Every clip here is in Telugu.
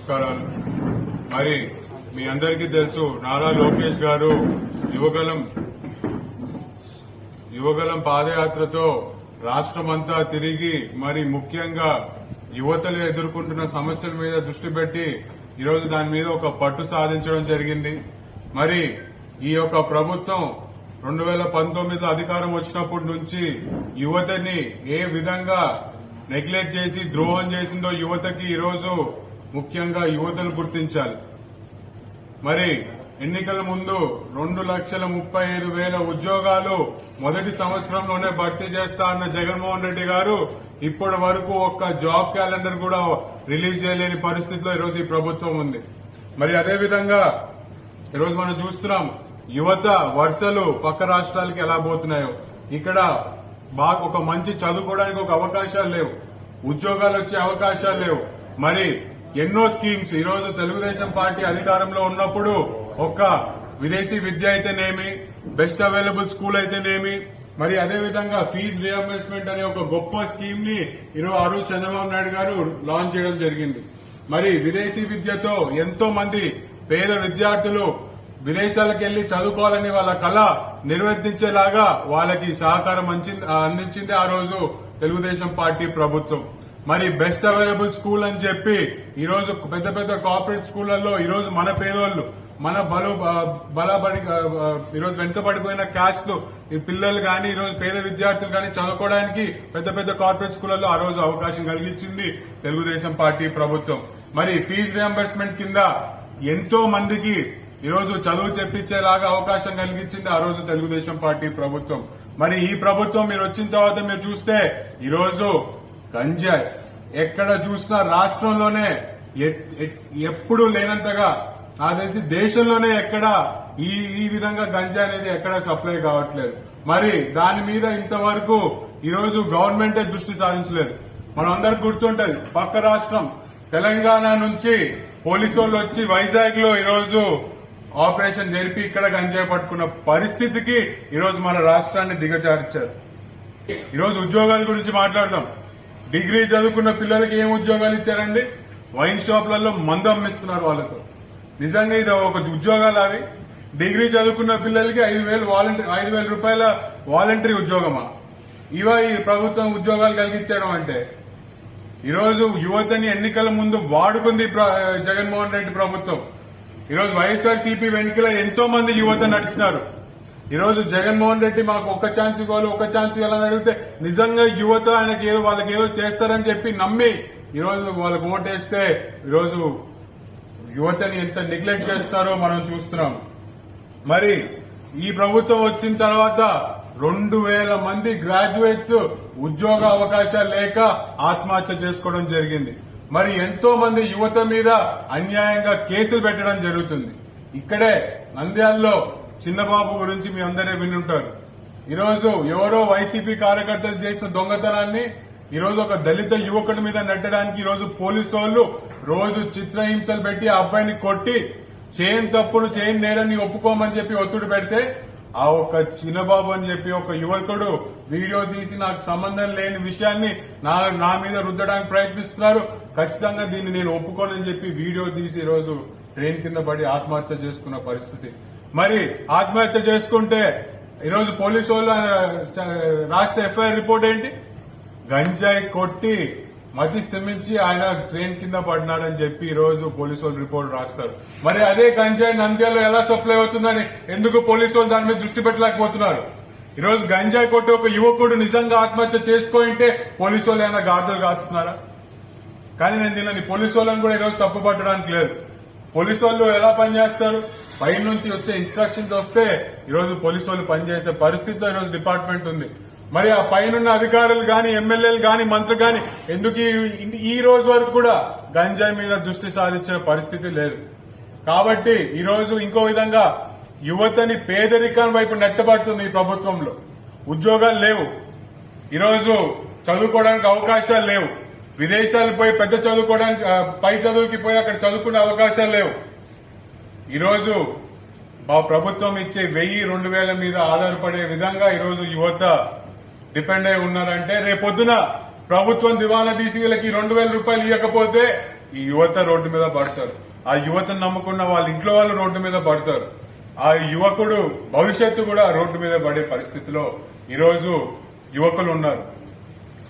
నమస్కారాలు. మరి మీ అందరికీ తెలుసు నారా లోకేష్ గారు యువగలం యువగలం పాదయాత్రతో రాష్ట్రమంతా తిరిగి మరి ముఖ్యంగా యువతలు ఎదుర్కొంటున్న సమస్యల మీద దృష్టి పెట్టి ఈరోజు దాని మీద ఒక పట్టు సాధించడం జరిగింది. మరి ఈ యొక్క ప్రభుత్వం రెండు వేల పంతొమ్మిదిలో అధికారం వచ్చినప్పటి నుంచి యువతని ఏ విధంగా నెగ్లెక్ట్ చేసి ద్రోహం చేసిందో యువతకి ఈరోజు ముఖ్యంగా యువతను గుర్తించాలి. మరి ఎన్నికల ముందు రెండు లక్షల ముప్పై ఐదు వేల ఉద్యోగాలు మొదటి సంవత్సరంలోనే భర్తీ చేస్తా అన్న జగన్మోహన్ రెడ్డి గారు ఇప్పటి వరకు ఒక్క జాబ్ క్యాలెండర్ కూడా రిలీజ్ చేయలేని పరిస్థితిలో ఈరోజు ఈ ప్రభుత్వం ఉంది. మరి అదేవిధంగా ఈరోజు మనం చూస్తున్నాం యువత వరుసలు పక్క రాష్ట్రాలకి ఎలా పోతున్నాయో. ఇక్కడ బాగా ఒక మంచి చదువుకోవడానికి ఒక అవకాశాలు లేవు. ఉద్యోగాలు వచ్చే అవకాశాలు లేవు. మరి ఎన్నో స్కీమ్స్. ఈ రోజు తెలుగుదేశం పార్టీ అధికారంలో ఉన్నప్పుడు ఒక్క విదేశీ విద్య అయితేనేమి బెస్ట్ అవైలబుల్ స్కూల్ అయితేనేమి మరి అదేవిధంగా ఫీజు రియంబర్స్మెంట్ అనే ఒక గొప్ప స్కీమ్ని ఈరోజు ఆ రోజు చంద్రబాబు నాయుడు గారు లాంచ్ చేయడం జరిగింది. మరి విదేశీ విద్యతో ఎంతో మంది పేద విద్యార్థులు విదేశాలకు వెళ్ళి చదువుకోవాలని వాళ్ళ కళ నిర్వర్తించేలాగా వాళ్ళకి సహకారం అందించింది ఆ రోజు తెలుగుదేశం పార్టీ ప్రభుత్వం. మరి బెస్ట్ అవైలబుల్ స్కూల్ అని చెప్పి ఈ రోజు పెద్ద పెద్ద కార్పొరేట్ స్కూళ్ళలో ఈ రోజు మన పేదోళ్ళు మన బలు బలబడి ఈరోజు వెనుకబడిపోయిన క్యాస్ట్లు ఈ పిల్లలు కానీ ఈరోజు పేద విద్యార్థులు కానీ చదువుకోవడానికి పెద్ద పెద్ద కార్పొరేట్ స్కూళ్ళలో ఆ రోజు అవకాశం కలిగించింది తెలుగుదేశం పార్టీ ప్రభుత్వం. మరి ఫీజు రియంబర్స్మెంట్ కింద ఎంతో మందికి ఈరోజు చదువు చెప్పించేలాగా అవకాశం కలిగించింది ఆ రోజు తెలుగుదేశం పార్టీ ప్రభుత్వం. మరి ఈ ప్రభుత్వం మీరు వచ్చిన తర్వాత మీరు చూస్తే ఈరోజు గంజాయి. ఎక్కడ చూసినా రాష్ట్రంలోనే ఎ- ఎప్పుడు లేనంతగా నాకు తెలిసి దేశంలోనే ఎక్కడ ఈ ఈ విధంగా గంజా అనేది ఎక్కడ సప్లై కావట్లేదు. మరి దాని మీద ఇంతవరకు ఈరోజు గవర్నమెంటే దృష్టి సారించలేదు మనం అందరికి గుర్తుంటది పక్క రాష్ట్రం తెలంగాణ నుంచి పోలీసు వాళ్ళు వచ్చి వైజాగ్లో ఈరోజు ఆపరేషన్ జరిపి ఇక్కడ గంజాయి పట్టుకున్న పరిస్థితికి ఈరోజు మన రాష్ట్రాన్ని దిగజార్చారు. ఈరోజు ఉద్యోగాల గురించి మాట్లాడదాం. డిగ్రీ చదువుకున్న పిల్లలకి ఏం ఉద్యోగాలు ఇచ్చారండి? వైన్ షాప్లలో మందు అమ్మిస్తున్నారు వాళ్ళతో. నిజంగా ఇది ఒక ఉద్యోగాలు అవి డిగ్రీ చదువుకున్న పిల్లలకి ఐదు వేలు వాలంటీ ఐదు వేల రూపాయల వాలంటరీ ఉద్యోగమా? ఇవా ఈ ప్రభుత్వం ఉద్యోగాలు కలిగించడం అంటే? ఈరోజు యువతని ఎన్నికల ముందు వాడుకుంది ప్ర- జగన్మోహన్ రెడ్డి ప్రభుత్వం. ఈరోజు వైఎస్ఆర్ సిపి వెనుకల ఎంతో మంది యువత నడిచినారు. ఈరోజు జగన్మోహన్ రెడ్డి మాకు ఒక ఛాన్స్ ఇవ్వాలి ఒక ఛాన్స్ ఇవ్వాలని అడిగితే నిజంగా యువత ఆయనకి ఏదో వాళ్ళకి ఏదో చేస్తారని చెప్పి నమ్మి ఈరోజు వాళ్ళకు ఓటేస్తే ఈరోజు యువతని ఎంత నెగ్లెక్ట్ చేస్తారో మనం చూస్తున్నాం. మరి ఈ ప్రభుత్వం వచ్చిన తర్వాత రెండు వేల మంది గ్రాడ్యుయేట్స్ ఉద్యోగ అవకాశాలు లేక ఆత్మహత్య చేసుకోవడం జరిగింది. మరి ఎంతో మంది యువత మీద అన్యాయంగా కేసులు పెట్టడం జరుగుతుంది. ఇక్కడే నంద్యాలలో చిన్నబాబు గురించి మీ అందరే వినుంటారు. ఈరోజు ఎవరో వైసీపీ కార్యకర్తలు చేసిన దొంగతనాన్ని ఈరోజు ఒక దళిత యువకుడి మీద నెట్టడానికి ఈరోజు పోలీసు వాళ్ళు రోజు చిత్రహింసలు పెట్టి ఆ అబ్బాయిని కొట్టి చేయని తప్పును చేయని నేరాన్ని ఒప్పుకోమని చెప్పి ఒత్తిడి పెడితే ఆ ఒక చిన్నబాబు అని చెప్పి ఒక యువకుడు వీడియో తీసి నాకు సంబంధం లేని విషయాన్ని నా నా మీద రుద్దడానికి ప్రయత్నిస్తున్నారు. ఖచ్చితంగా దీన్ని నేను ఒప్పుకోనని చెప్పి వీడియో తీసి ఈరోజు ట్రైన్ కింద పడి ఆత్మహత్య చేసుకున్న పరిస్థితి. మరి ఆత్మహత్య చేసుకుంటే ఈరోజు పోలీసు వాళ్ళు రాస్తే ఎఫ్ఐఆర్ రిపోర్ట్ ఏంటి? గంజాయి కొట్టి మతి స్థమించి ఆయన ట్రైన్ కింద పడినాడని చెప్పి ఈ రోజు పోలీసు వాళ్ళు రిపోర్ట్ రాస్తారు. మరి అదే గంజాయి నంద్యాలలో ఎలా సప్లై అవుతుందని ఎందుకు పోలీసు వాళ్ళు దాని మీద దృష్టి పెట్టలేకపోతున్నారు? ఈ రోజు గంజాయి కొట్టి ఒక యువకుడు నిజంగా ఆత్మహత్య చేసుకోయింటే పోలీసు వాళ్ళు ఏమైనా గార్దలు కాస్తున్నారా? కానీ నేను దీనిని పోలీసు వాళ్ళని కూడా ఈరోజు తప్పు పట్టడానికి లేదు. పోలీసు వాళ్ళు ఎలా పనిచేస్తారు? పై నుంచి వచ్చే ఇన్స్ట్రక్షన్స్ వస్తే ఈరోజు పోలీసు వాళ్ళు పనిచేసే పరిస్థితిలో ఈరోజు డిపార్ట్మెంట్ ఉంది. మరి ఆ పైనున్న అధికారులు గాని ఎమ్మెల్యేలు గాని మంత్రులు గాని ఎందుకు ఈ- రోజు వరకు కూడా గంజాయి మీద దృష్టి సాధించిన పరిస్థితి లేదు. కాబట్టి ఈ రోజు ఇంకో విధంగా యువతని పేదరికం వైపు నెట్టబడుతుంది ఈ ప్రభుత్వంలో. ఉద్యోగాలు లేవు. ఈరోజు చదువుకోవడానికి అవకాశాలు లేవు. విదేశాలు పోయి పెద్ద చదువుకోవడానికి పై చదువుకి పోయి అక్కడ చదువుకునే అవకాశాలు లేవు. ఈరోజు మా ప్రభుత్వం ఇచ్చే వెయ్యి రెండు వేల మీద ఆధారపడే విధంగా ఈరోజు యువత డిపెండ్ అయి ఉన్నారంటే రేపొద్దున ప్రభుత్వం దివాలా తీసి వీళ్ళకి రెండు వేల రూపాయలు ఇవ్వకపోతే ఈ యువత రోడ్డు మీద పడతారు. ఆ యువతను నమ్ముకున్న వాళ్ళ ఇంట్లో వాళ్ళు రోడ్డు మీద పడతారు. ఆ యువకుడు భవిష్యత్తు కూడా రోడ్డు మీద పడే పరిస్థితిలో ఈరోజు యువకులు ఉన్నారు.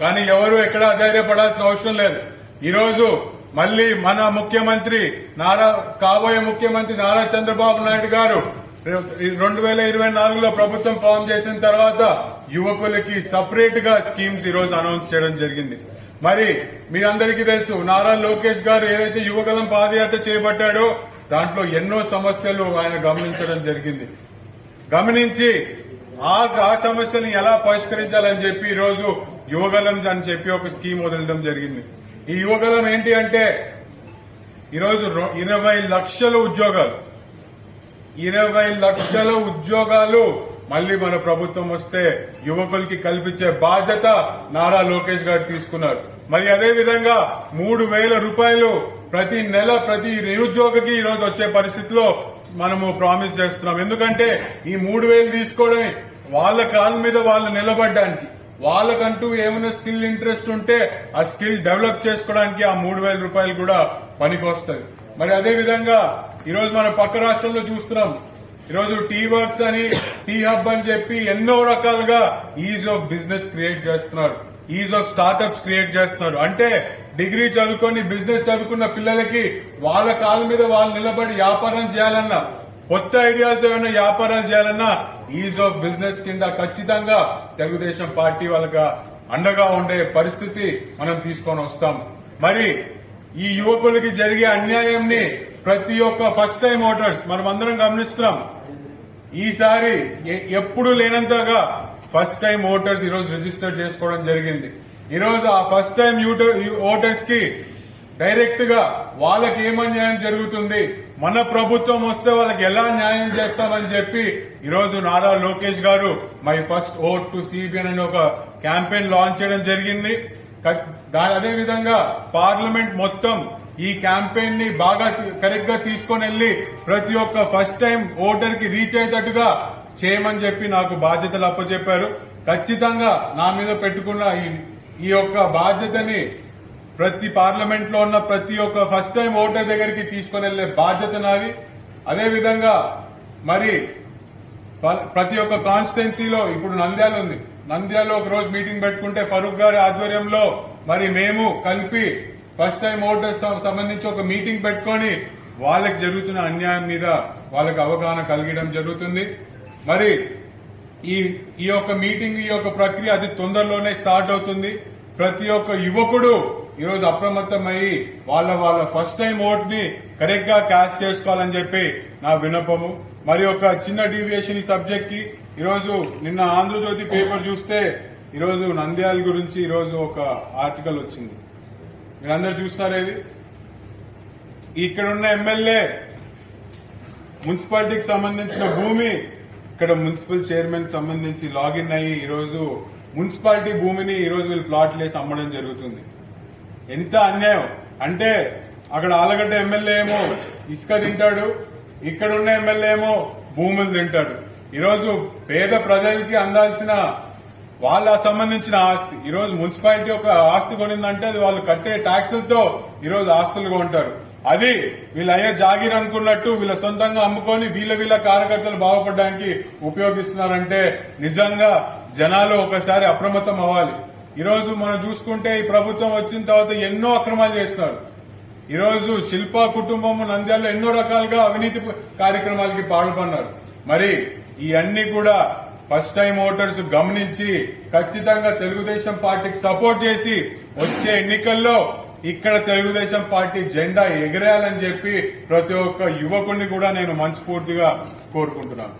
కానీ ఎవరు ఎక్కడ అధైర్యపడాల్సిన అవసరం లేదు. ఈరోజు మళ్ళీ మన ముఖ్యమంత్రి నారా కాబోయే ముఖ్యమంత్రి నారా చంద్రబాబు నాయుడు గారు రెండు వేల ఇరవై నాలుగులో ప్రభుత్వం ఫామ్ చేసిన తర్వాత యువకులకి సపరేట్గా స్కీమ్స్ ఈ రోజు అనౌన్స్ చేయడం జరిగింది. మరి మీ అందరికీ తెలుసు నారా లోకేష్ గారు ఏదైతే యువకులం పాదయాత్ర చేపట్టాడో దాంట్లో ఎన్నో సమస్యలు ఆయన గమనించడం జరిగింది. గమనించి ఆ ఆ సమస్యని ఎలా పరిష్కరించాలని చెప్పి ఈరోజు రోజు యువగలం అని చెప్పి ఒక స్కీమ్ వదలడం జరిగింది. ఈ యువగలం ఏంటి అంటే ఈరోజు ఇరవై లక్షల ఉద్యోగాలు. ఇరవై లక్షల ఉద్యోగాలు మళ్ళీ మన ప్రభుత్వం వస్తే యువకులకి కల్పించే బాధ్యత నారా లోకేష్ గారు తీసుకున్నారు. మరి అదే విధంగా మూడు వేల రూపాయలు ప్రతి నెల ప్రతి నిరుద్యోగికి ఈ రోజు వచ్చే పరిస్థితిలో మనము ప్రామిస్ చేస్తున్నాం. ఎందుకంటే ఈ మూడు వేలు తీసుకోవడం వాళ్ళ కాళ్ళ మీద వాళ్ళు నిలబడ్డానికి. వాళ్ళకంటూ ఏమైనా స్కిల్ ఇంట్రెస్ట్ ఉంటే ఆ స్కిల్ డెవలప్ చేసుకోవడానికి ఆ మూడు వేల రూపాయలు కూడా పనికొస్తుంది మరి అదే విధంగా ఈరోజు మన పక్క రాష్ట్రంలో చూస్తున్నాం. ఈరోజు టీ వర్క్స్ అని టీ హబ్ అని చెప్పి ఎన్నో రకాలుగా ఈజ్ ఆఫ్ బిజినెస్ క్రియేట్ చేస్తున్నారు. ఈజ్ ఆఫ్ స్టార్ట్అప్స్ క్రియేట్ చేస్తున్నారు. అంటే డిగ్రీ చదువుకొని బిజినెస్ చదువుకున్న పిల్లలకి వాళ్ళ కాళ్ళ మీద వాళ్ళు నిలబడి వ్యాపారం చేయాలన్నా కొత్త ఐడియాలతో ఏమైనా వ్యాపారాలు చేయాలన్నా ఈజ్ ఆఫ్ బిజినెస్ కింద ఖచ్చితంగా తెలుగుదేశం పార్టీ వాళ్ళగా అండగా ఉండే పరిస్థితి మనం తీసుకొని వస్తాం. మరి ఈ యువకులకి జరిగే అన్యాయంని ప్రతి ఒక్క ఫస్ట్ టైం ఓటర్స్ మనం అందరం గమనిస్తున్నాం. ఈసారి ఎప్పుడు లేనంతగా ఫస్ట్ టైం ఓటర్స్ ఈరోజు రిజిస్టర్ చేసుకోవడం జరిగింది. ఈరోజు ఆ ఫస్ట్ టైం ఓటర్స్కి డైరెక్ట్గా వాళ్ళకి ఏం అన్యాయం జరుగుతుంది? మన ప్రభుత్వం వస్తే వాళ్ళకి ఎలా న్యాయం చేస్తామని చెప్పి ఈరోజు నారా లోకేష్ గారు my first vote to CBN అనే ఒక క్యాంపెయిన్ లాంచ్ చేయడం జరిగింది. అదే విధంగా పార్లమెంట్ మొత్తం ఈ క్యాంపెయిన్ని బాగా కరెక్ట్గా తీసుకొని వెళ్ళి ప్రతి ఒక్క ఫస్ట్ టైం ఓటర్కి రీచ్ అయ్యేటట్టుగా చేయమని చెప్పి నాకు బాధ్యతలు అప్పచెప్పారు. ఖచ్చితంగా నా మీద పెట్టుకున్న ఈ- ఈ యొక్క బాధ్యతని ప్రతి పార్లమెంట్లో ఉన్న ప్రతి ఒక్క ఫస్ట్ టైం ఓటర్ దగ్గరికి తీసుకుని వెళ్ళే బాధ్యత నాది. అదేవిధంగా మరి ప్రతి ఒక్క కాన్స్టిట్యున్సీలో ఇప్పుడు నంద్యాల ఉంది. నంద్యాలలో ఒక రోజు మీటింగ్ పెట్టుకుంటే ఫరూక్ గారి ఆధ్వర్యంలో మరి మేము కలిపి ఫస్ట్ టైం ఓటర్స్ సంబంధించి ఒక మీటింగ్ పెట్టుకొని వాళ్ళకి జరుగుతున్న అన్యాయం మీద వాళ్ళకి అవగాహన కలిగడం జరుగుతుంది. మరి ఈ ఈ యొక్క మీటింగ్ ఈ యొక్క ప్రక్రియ అతి తొందరలోనే స్టార్ట్ అవుతుంది. ప్రతి ఒక్క యువకుడు ఈరోజు అప్రమత్తమయ్యి వాళ్ళ వాళ్ళ ఫస్ట్ టైం ఓట్ని కరెక్ట్గా క్యాష్ చేసుకోవాలని చెప్పి నా విన్నపము. మరి ఒక చిన్న డీవియేషన్ ఈ సబ్జెక్ట్కి. ఈరోజు నిన్న ఆంధ్రజ్యోతి పేపర్ చూస్తే ఈరోజు నంద్యాల గురించి ఈరోజు ఒక ఆర్టికల్ వచ్చింది. మీరందరూ చూస్తారేది ఇక్కడున్న ఎమ్మెల్యే మున్సిపాలిటీకి సంబంధించిన భూమి ఇక్కడ మున్సిపల్ చైర్మన్ సంబంధించి లాగిన్ అయ్యి ఈరోజు మున్సిపాలిటీ భూమిని ఈరోజు వీళ్ళు ప్లాట్లు వేసి అమ్మడం జరుగుతుంది. ఎంత అన్యాయం? అంటే అక్కడ ఆలగడ్డ ఎమ్మెల్యే ఏమో ఇసుక తింటాడు ఇక్కడ ఉన్న ఎమ్మెల్యే ఏమో భూములు తింటాడు. ఈరోజు పేద ప్రజలకి అందాల్సిన వాళ్ళ సంబంధించిన ఆస్తి. ఈరోజు మున్సిపాలిటీ ఒక ఆస్తి కొనిందంటే అది వాళ్ళు కట్టే ట్యాక్సులతో ఈరోజు ఆస్తులు కొంటారు. అది వీళ్ళ అయ్యే జాగీర్ అనుకున్నట్టు వీళ్ళ సొంతంగా అమ్ముకొని వీళ్ళ వీళ్ళ కార్యకర్తలు బాగుపడడానికి ఉపయోగిస్తున్నారంటే నిజంగా జనాలు ఒకసారి అప్రమత్తం అవ్వాలి. ఈరోజు మనం చూసుకుంటే ఈ ప్రభుత్వం వచ్చిన తర్వాత ఎన్నో అక్రమాలు చేస్తున్నారు. ఈరోజు శిల్ప కుటుంబం నంద్యాలలో ఎన్నో రకాలుగా అవినీతి కార్యక్రమాలకి పాల్పడినారు. మరి ఈ అన్ని కూడా ఫస్ట్ టైం ఓటర్స్ గమనించి ఖచ్చితంగా తెలుగుదేశం పార్టీకి సపోర్ట్ చేసి వచ్చే ఎన్నికల్లో ఇక్కడ తెలుగుదేశం పార్టీ జెండా ఎగరేయాలని చెప్పి ప్రతి ఒక్క యువకుడిని కూడా నేను మనస్ఫూర్తిగా కోరుకుంటున్నాను.